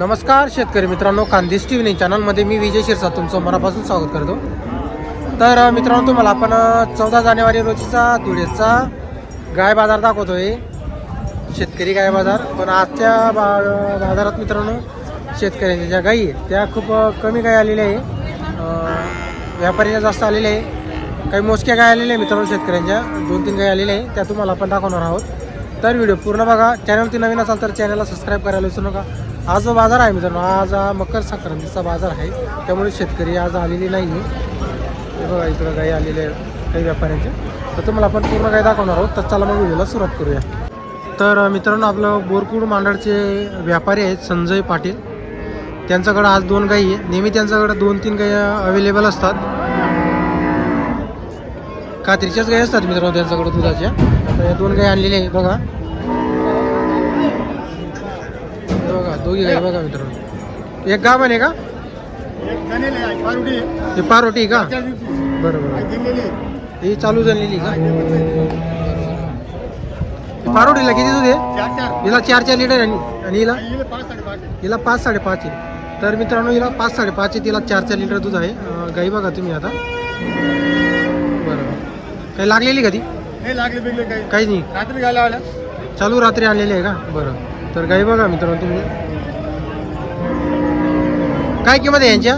नमस्कार शेतकरी मित्रांनो खानदेश टी व्ही चॅनलमध्ये मी विजय शिरसा तुमचं मनापासून स्वागत करतो. तर मित्रांनो तुम्हाला आपण चौदा जानेवारी रोजीचा धुळेचा गाय बाजार दाखवतोय. शेतकरी गाय बाजार. पण आजच्या बा बाजारात मित्रांनो शेतकऱ्यांच्या ज्या गायी आहेत त्या खूप कमी गाय आलेल्या आहे. अ, जास्त आलेल्या आहे. काही मोजक्या गाय आलेल्या आहे मित्रांनो शेतकऱ्यांच्या. दोन तीन गाय आलेल्या आहे त्या तुम्हाला आपण दाखवणार आहोत. तर व्हिडिओ पूर्ण बघा. चॅनलती नवीन असाल तर चॅनलला सबस्क्राईब करायला विसरू नका. आज जो बाजार आहे मित्रांनो आज हा मकर संक्रांतीचा बाजार आहे. त्यामुळे शेतकरी आज आलेली नाही आहे हे बघा इकडं गाई आलेल्या काही व्यापाऱ्यांच्या तर तुम्हाला आपण पूर्ण गाय दाखवणार आहोत. तर चला मग व्हिडिओला सुरुवात करूया. तर मित्रांनो आपलं बोरकुड मांडळचे व्यापारी आहेत संजय पाटील. त्यांच्याकडं आज दोन गाई आहे नेहमी त्यांच्याकडं दोन तीन गाई अवेलेबल असतात. कात्रीच्याच गाई असतात मित्रांनो त्यांच्याकडं दुधाच्या. तर या दोन गाई आणलेल्या आहे बघा. बघा दोघी गाई बघा मित्रांनो. एक गाव आहे का? हे पारोटी का? बरं बरं ही चालू झालेली का? पारोटीला किती दूध आहे? हिला चार चार लिटर आणि आणि हिला? हिला पाच साडेपाच आहे. तर मित्रांनो हिला पाच साडेपाच आहे. तिला चार चार लिटर दूध आहे. गाई बघा तुम्ही आता. बरं काही लागलेली का ती? लागले नाही. रात्री चालू रात्री आणलेली आहे का? बरं. तर गाई बघा मित्रांनो तुम्ही. काय किंमत आहे यांच्या?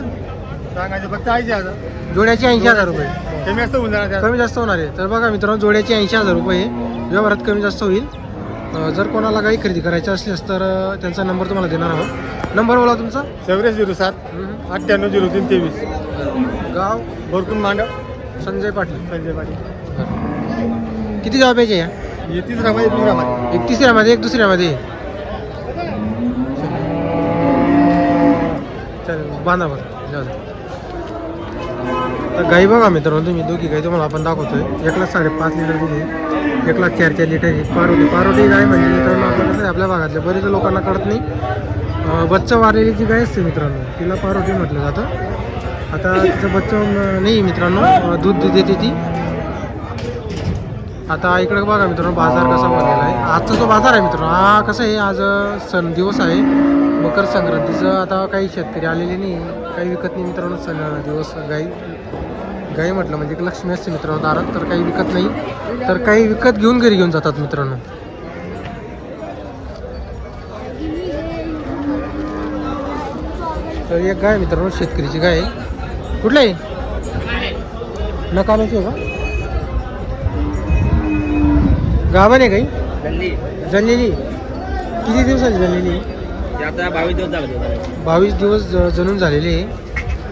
सांगायचं फक्त जोड्याची ऐंशी हजार रुपये. कमी असतं होऊन जाणार. कमी जास्त होणार आहे. तर बघा मित्रांनो जोड्याची ऐंशी हजार रुपये व्यवहारात कमी जास्त होईल. जर कोणाला गाई खरेदी करायची असल्यास तर त्यांचा नंबर तुम्हाला देणार आहोत. नंबर बोला तुमचा. चौऱ्याऐंशी झिरो सात. अठ्ठ्याण्णव झिरो तीन तेवीस. गाव? भरपूर मांडव. संजय पाटील. संजय पाटील. किती जॉब यायचे या? हे तिसरा मध्ये दुसरा मध्ये एक तिसऱ्यामध्ये एक दुसऱ्यामध्ये चालेल बांधा बरं जाऊ तर गाई बघा मित्रांनो तुम्ही दोघी गाई तुम्हाला आपण दाखवतोय. एक लाख साडेपाच लिटर दूध आहे. एक लाख चार चार लिटर पारोटी पारोटी गाय म्हणजे मित्रांनो आपल्याला कसं आहे, आपल्या भागातल्या बरेच लोकांना कळत नाही. बच्चा वारलेली जी गाय असते मित्रांनो तिला पारोटी म्हटलं जातं. आता तिचं बच्चं नाही मित्रांनो दूध देते ती. आता इकडे बघा मित्रांनो बाजार कसा बनलेला आहे. आजचा जो बाजार आहे मित्रांनो हा कसं आहे आज सण दिवस आहे. मकर संक्रांतीचं आता काही शेतकरी आलेले नाही. काही विकत नाही मित्रांनो सण दिवस गाई. गाई म्हटलं म्हणजे एक लक्ष्मी असते मित्रांनो दारात तर काही विकत नाही. तर काही विकत घेऊन घरी घेऊन जातात मित्रांनो. तर एक गाय मित्रांनो शेतकरीची गाय. कुठलं आहे? नकामाची आहे का? गावाने काही? जणलेली किती दिवसाची जणलेली ते आता बावीस दिवस झाले होते. बावीस दिवस ज- जणून झालेले आहे.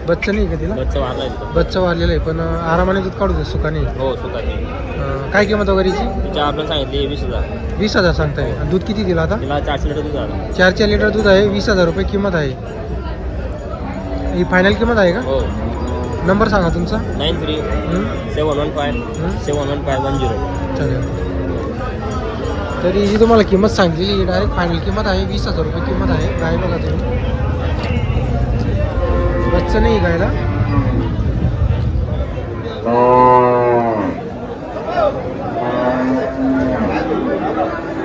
बच्चा नाही का तिला? बच्चा वारला आहे बच्चा वारलेला आहे पण आरामाने दूध काढू दे सुखाने. हो सुखाची अं, काय किंमत वगैरेची? तिच्या आपल्याला सांगितले वीस हजार. वीस हजार सांगताय. आणि दूध किती दिला आता? तिला चारशे लिटर दूध झालं चार चार लिटर दूध आहे वीस हजार रुपये किंमत आहे. ही फायनल किंमत आहे का? हो. नंबर सांगा तुमचा. नाईन थ्री हं? सेवन वन फाय हं? Seven one five one zero. चालेल. तरी ही तुम्हाला किंमत सांगितलेली डायरेक्ट फायनल किंमत आहे. वीस हजार रुपये किंमत आहे. गाय बघा तुम्ही. बच्च नाही गायला.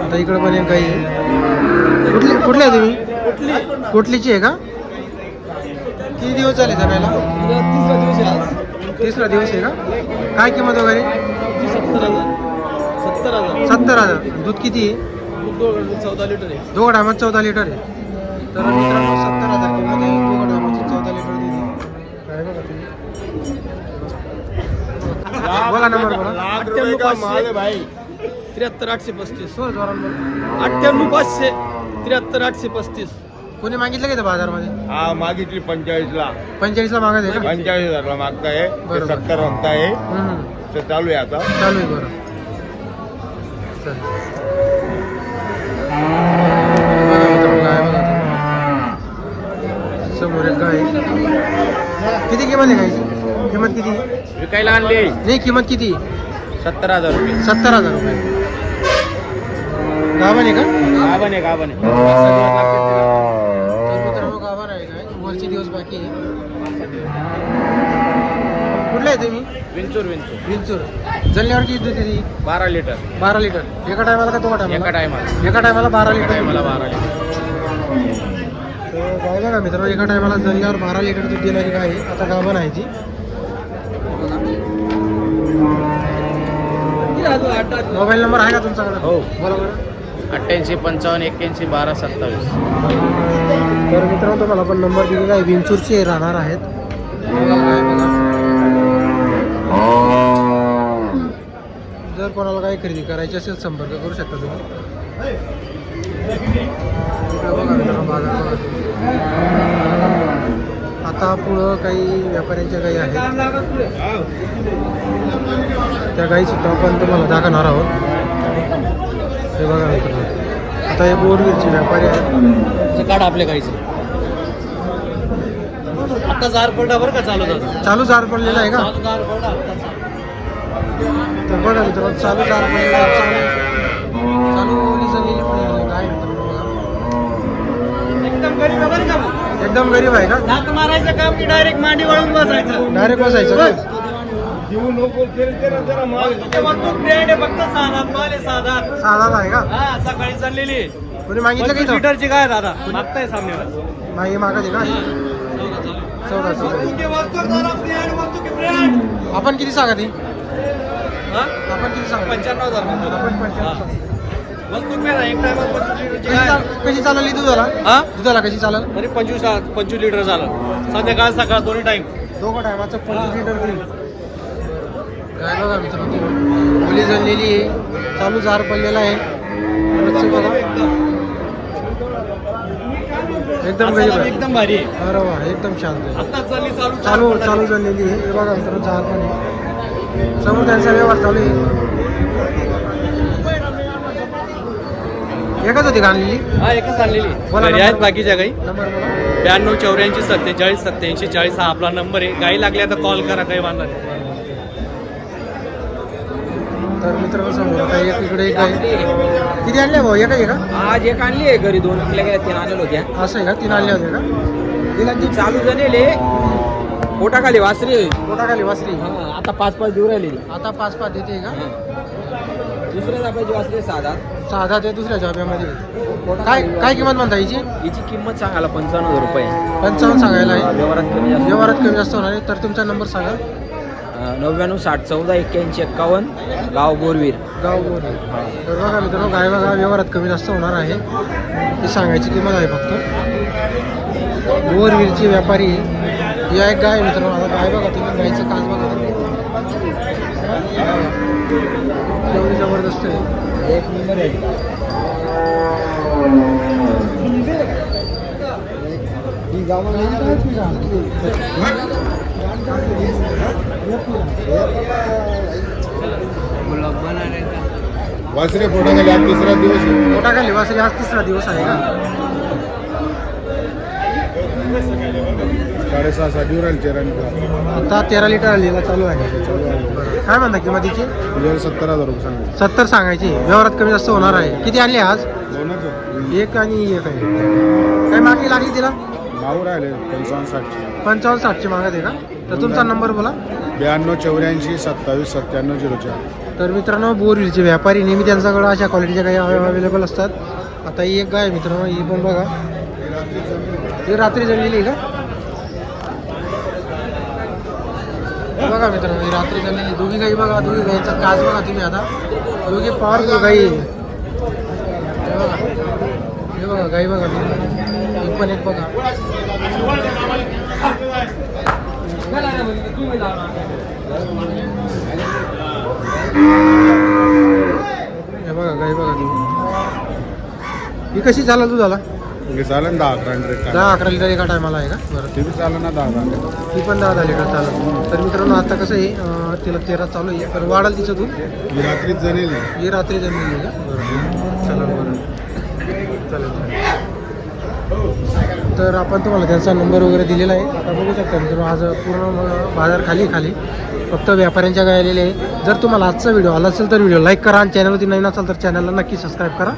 आता इकडं पण एक गाई आहे. कुठली कुठली आहे तुम्ही? कुठली कुठलीची आहे का? किती दिवस झाले जणायला? तिसरा दिवस आहे. का? काय किंमत वगैरे? सत्तर हजार. सत्तर हजार. दूध किती आहे? चौदा लिटर आहे. दोघं चौदा लिटर आहे. तर मित्रांनो सत्तर हजार किंमत आहे. दोघं चौदा लिटर दूध आहे. काय बघा तुम्ही? नंबर अठ्ठ्याण्णव पाचशे. भाई? त्र्याहत्तर आठशे पस्तीस. हो जोरान बोला. अठ्ठ्याण्णव पाचशे. त्र्याहत्तर आठशे पस्तीस. कोणी मागितलं का इथं बाजारमध्ये? हा मागितली पंचेचाळीसला. पंचेचाळीसला मागत आहे का? पंचेचाळीस हजारला मागताय. बरोबर. सत्तर म्हणताय. हम्म, हम्म. ते चालू आहे आता. चालू आहे बरं. तुम्ही. समोर एक गाय आहे. किती किंमत आहे गायची किंमत किती विकायला आणले नाही किंमत किती सत्तर हज़ार रुपये। सत्तर हज़ार रुपये। गावाने का? गाभण आहे गाभण आहे तर मित्रांनो गावाने आहे काय वरचे दिवस बाकी आहे कुठले आहे तुम्ही विंचूर विंचूर. विंचूर. जल्ल्यावर किती? दूध देते बारा लिटर. बारा लिटर. एका टायमाला का दोघा एका टायमाला. टायमाला एका टायमाला बारा एका लिटर? टायमाला बारा लिटर. तर गाय बघा मित्रांनो एका टायमाला जणल्यावर बारा लिटर दूध देणारी गाय आहे आता गाभण आहे ती मोबाईल नंबर आहे का तुमच्याकडे हो. बोला बरं. अठ्ठ्याऐंशी पंचावन्न एक्क्याऐंशी बारा सत्तावीस. तर मित्रांनो तुम्हाला पण नंबर दिलेला आहे. विंचूरचे राहणार आहेत. जर कोणाला काही खरेदी करायची असेल संपर्क करू शकता तुम्ही. आता पुढं काही व्यापाऱ्यांच्या गाई आहेत. त्या गाई सुद्धा आपण तुम्हाला दाखवणार आहोत. हे बघा मित्रांनो. आता हे बोरवीरचे व्यापारी आहेत. काढ आपल्या गाईचं. आता जार पडला बरं का चालू झालं? चालू जार पडलेला आहे का? चालू जार पडला तर बघा मित्रांनो चालू जार पडलेला आहे. चालू. ओली. काय. एकदम गरीब आहे बरं का. एकदम गरीब आहे का? दात मारायचं काम की डायरेक्ट मांडी वळून बसायचं? डायरेक्ट बसायचं देऊ नको जरा माल ब्रँड आहे फक्त माल आहे साधा. का? हा सकाळी चाललेली. कोणी मागितलं? लिटरची काय दादा? मागताय सामन्याला मागे मागत आहे का? आपण किती सांगा ती? हा? आपण किती सांगा? पंच्याण्णव हजार कशी चालली दुधाला? हा? दुधाला कशी चालल? तरी पंचवीस पंचवीस लिटर झालं. संध्याकाळ सकाळ दोन्ही टाइम दोघं टायमाचं पंचवीस लिटर काय बघा मित्रांनो मुली जळलेली आहे. चालू जार पडलेला आहे. बघा. एकदम गरीब आहे एकदम भारी आहे. अरे वा एकदम शांत आहे. आता चालली चालू चालू चालू झालेली आहे. हे बघा मित्रांनो जार पण आहे. समोर त्यांचा व्यवहार चालू आहे. एकच होती का आणलेली? हा एकच आणलेली. बोला घरी. आहेत बाकीच्या काही. नंबर बोला. ब्याण्णव चौऱ्याऐंशी सत्तेचाळीस सत्याऐंशी चाळीस हा आपला नंबर आहे. गाई लागल्या तर कॉल करा काही वांधा नाही. तर मित्रांनो समोर आता एक इकडे एक आहे. किती आणले भाऊ? एक आहे का? आज एक आणली आहे घरी दोन. आपल्या तीन आणलेल्या होत्या असं आहे का? तीन आणले होते का? दिलांची चालू झालेले. पोटाखाली वासरी. पोटाखाली वासरी. आता पाच पाच दिवस राहिली. आता पाच पाच देते का? दुसऱ्या जापायची वासरी साधा. साधा ते दुसऱ्या जॉब्यामध्ये काय काय किंमत म्हणता याची हिची किंमत सांगायला पंचावन्न हजार रुपये. पंचावन्न सांगायला व्यवहारात कमी जास्त व्यवहारात कमी जास्त होणार आहे. तर तुमचा नंबर सांगा. नव्याण्णव साठ चौदा एक्क्याऐंशी एक्कावन्न गाव बोरवीर. गाव बोर तर बघा मित्रांनो गाय बघा व्यवहारात कमी जास्त होणार आहे. ही सांगायची किंमत आहे फक्त. बोरवीरची व्यापारी या एक गाय मित्रांनो. आता गाय बघा तुम्ही गायचं काच बघा. एवढी जबरदस्त आहे. एक नंबर आहे. वासरे गेले आज तिसरा दिवस आहे. मोठा खाली वासरी आज तिसरा दिवस आहे का? साडेसहा साठी राहील चेरांनी आता तेरा लिटर आलेला चालू आहे. काय म्हणता किंमतीची? तुझ्याला सत्तर हजार रुपये सांगितले सत्तर सांगायची. व्यवहारात कमी जास्त होणार आहे. किती आणले आज? दोनच आहे. एक आणि एक आहे. काय मागणी लागली तिला? भाऊ राहिले पंचावन्न साठशे पंचावन्न साठची मागत आहे का? तर तुमचा नंबर बोला. ब्याण्णव चौऱ्याऐंशी सत्तावीस सत्त्याण्णव झिरो चार. तर मित्रांनो बोरविलचे व्यापारी नेहमी त्यांच्याकडे अशा क्वालिटीच्या गाई अवेलेबल असतात. आता ही एक गाय मित्रांनो ही पण बघा. ही रात्री जळलेली आहे का? बघा मित्रांनो ही रात्री जळलेली दोघी गाई बघा दोघी गाईचा काच बघा तुम्ही आता. दोघी पॉवरफुल गाई. बघा. हे बघा गाई बघा. ही पण एक बघा. हे बघा गाई बघा. ही कशी चालला तू झाला चालेल दहा अकरा लिटर दहा अकरा लिटर एका टायमाला आहे का? बरं. ते चालेल ना दहा दहा ती पण दहा दहा लिटर चालत तर मित्रांनो आता कसं आहे तिला तेरा चालू आहे. तर वाढाल तिचं दूध? ही रात्रीच जणेल ही रात्री जमली का बरं चालेल चालेल तर आपण तुम्हाला त्यांचा नंबर वगैरे दिलेला आहे. आता बघू शकता मित्रांनो आज पूर्ण बाजार खाली खाली. फक्त व्यापाऱ्यांच्या गाय आलेले आहे जर तुम्हाला आजचा व्हिडिओ आला असेल तर व्हिडिओ लाईक करा आणि चॅनलवरती नवीन असाल तर चॅनलला नक्की सबस्क्राईब करा.